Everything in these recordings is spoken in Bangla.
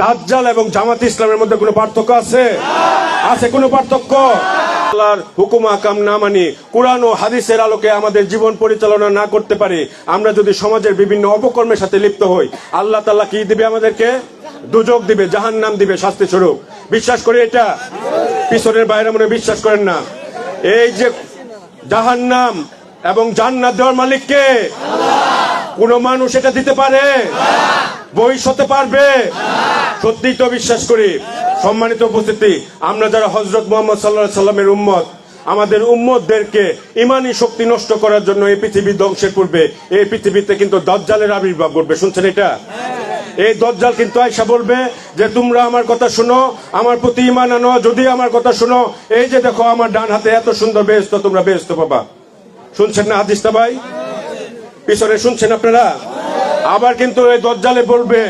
দাজ্জাল এবং জামাত ইসলামের মধ্যে কোনো পার্থক্য আছে? আছে কোনো পার্থক্য? আল্লাহর হুকুম আকাম না মানি, কোরআন ও হাদিসের আলোকে আমাদের জীবন পরিচালনা না করতে পারি, আমরা যদি সমাজের বিভিন্ন অপকর্মের সাথে লিপ্ত হই, আল্লাহ তাল্লাহ কি দিবে আমাদেরকে? দুযোগ দিবে জাহান নাম দিবে, শাস্তি স্বরূপ। বিশ্বাস করি এটা? পিছনের বাইরে মনে বিশ্বাস করেন না। এই যে জাহান নাম এবং জান্নাত দেওয়ার মালিককে কোন মানুষ এটা দিতে পারে? বই হতে পারবে? সত্যি তো বিশ্বাস করি, সম্মানিত উপস্থিতি, আমরা যারা হজরত মোহাম্মদ সাল্লাহ সাল্লামের উম্মত, আমাদের উম্মতদেরকে ইমানি শক্তি নষ্ট করার জন্য এই পৃথিবী ধ্বংসের পূর্বে, এই পৃথিবীতে কিন্তু দজ্জালের আবির্ভাব করবে শুনছেন এটা? এই দজ্জাল কিন্তু আয়সা বলবে যে, তোমরা আমার কথা শুনো, আমার প্রতি ইমান আনো, যদি আমার কথা শুনো, এই যে দেখো আমার ডান হাতে এত সুন্দর বেহস্ত তোমরা বেহস্ত পাবা। শুনছেন না হাদিসটা ভাই? পিছনে শুনছেন আপনারা? আবার কিন্তু এই দজ্জালে বলবে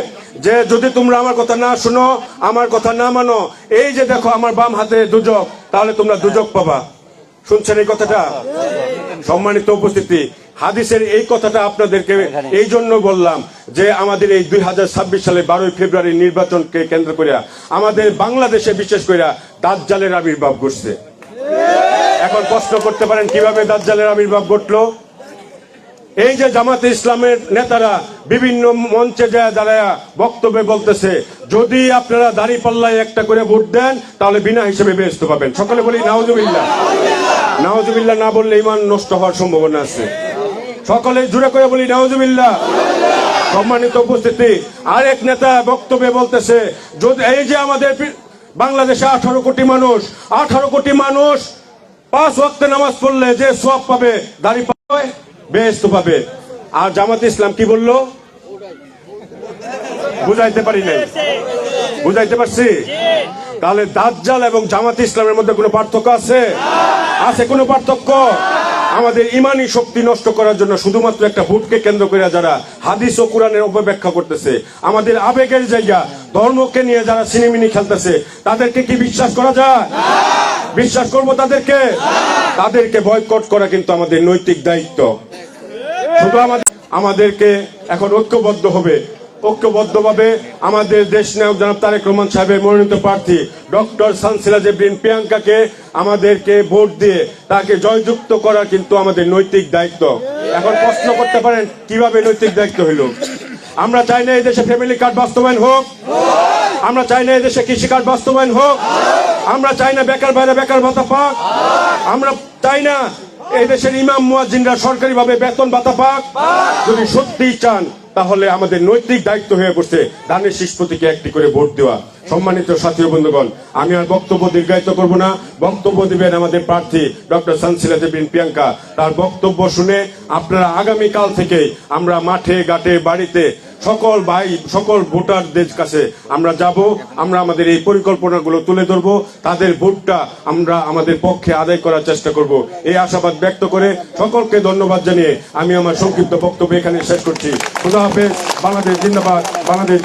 যে যদি তোমরা আমার কথা না শুনো, আমার কথা না মানো, এই যে দেখো আমার বাম হাতে দুজক, তাহলে তোমরা দুজক পাবা। শুনছেন এই কথাটা? সম্মানিত উপস্থিতি, হাদিসের এই কথাটা আপনাদেরকে এই জন্য বললাম যে আমাদের এই দুই হাজার ছাব্বিশ সালে বারোই ফেব্রুয়ারি নির্বাচনকে কেন্দ্র করিয়া আমাদের বাংলাদেশে বিশেষ করিয়া দাজ্জালের আবির্ভাব ঘটছে। এখন প্রশ্ন করতে পারেন, কীভাবে দাজ্জালের আবির্ভাব ঘটলো? এই যে জামাতে ইসলামের নেতারা বিভিন্ন মঞ্চে যায় দাঁড়ায় বক্তব্যে বলতেছে, যদি আপনারা দাড়ি পাল্লায় একটা করে ভোট দেন, তাহলে বিনা হিসেবে বেস্ত পাবেন। সকলে বলি নাওজুবিল্লা নাওজুবিল্লা না বললে ইমান নষ্ট হওয়ার সম্ভাবনা আছে। সকলে জুড়ে করে বলি নাওজুবিল্লা সম্মানিত উপস্থিতি, আরেক নেতা বক্তব্যে বলতেছে, যদি এই যে আমাদের বাংলাদেশে আঠারো কোটি মানুষ, আঠারো কোটি মানুষ পাঁচ ওয়াক্তে নামাজ পড়লে যে সব পাবে, দাড়ি পাবে বেহেস্ত পাবে আর জামাত ইসলাম কি বলল? বুঝাইতে পারি নাই। বুঝাইতে পারছি? তাহলে দাজ্জাল এবং জামাত ইসলামের মধ্যে কোনো পার্থক্য আছে? আছে কোনো পার্থক্য? আমাদের ইমানি শক্তি নষ্ট করার জন্য শুধুমাত্র একটা ভোটকে কেন্দ্র করে যারা হাদিস ও কোরআনের অপব্যাখ্যা করতেছে, আমাদের আবেগের জায়গা, ধর্মকে নিয়ে যারা সিনেমিনি খেলতেছে, তাদেরকে কি বিশ্বাস করা যায়? বিশ্বাস করব তাদেরকে? তাদেরকে বয়কট করা কিন্তু আমাদের নৈতিক দায়িত্ব। আমাদের আমাদেরকে এখন ঐক্যবদ্ধ হবে। ঐক্যবদ্ধ ঐক্যবদ্ধভাবে আমাদের দেশ নায়ক জনাব তারেক রহমান সাহেবের মনোনীত প্রার্থী ডক্টর সানসিলা জেব্রিন প্রিয়াঙ্কাকে আমাদেরকে ভোট দিয়ে তাকে জয়যুক্ত করা কিন্তু আমাদের নৈতিক দায়িত্ব। এখন প্রশ্ন করতে পারেন, কীভাবে নৈতিক দায়িত্ব হইল? আমরা চাই না এই দেশে ফ্যামিলি কার্ড বাস্তবায়ন হোক। আমরা চাই না এই দেশে কৃষি কার্ড বাস্তবায়ন হোক। আমরা চাই না বেকার বাইরে বেকার ভাতা পাক। আমরা চাই না এই দেশের ইমাম মুয়াজ্জিনরা সরকারি ভাবে বেতন ভাতা পাক। যদি সত্যি চান, তাহলে আমাদের নৈতিক দায়িত্ব হয়ে পড়ছে। ধানের শীষ প্রতীকে একটি করে ভোট দেওয়া। সম্মানিত সাথী বন্ধুগণ, আমি আর বক্তব্য দীর্ঘায়িত করব না। বক্তব্য দিবেন আমাদের প্রার্থী ডক্টর সানসিলা দেবিন প্রিয়াঙ্কা। তার বক্তব্য শুনে আপনারা আগামী কাল থেকে আমরা মাঠে, ঘাটে, বাড়িতে সকল ভাই, সকল ভোটারদের কাছে আমরা যাব, আমরা আমাদের এই পরিকল্পনাগুলো তুলে ধরবো, তাদের ভোটটা আমরা আমাদের পক্ষে আদায় করার চেষ্টা করব। এই আশাবাদ ব্যক্ত করে সকলকে ধন্যবাদ জানিয়ে আমি আমার সংক্ষিপ্ত বক্তব্য এখানে শেষ করছি। খুদা হাফেজ, বাংলাদেশ জিন্দাবাদ, বাংলাদেশ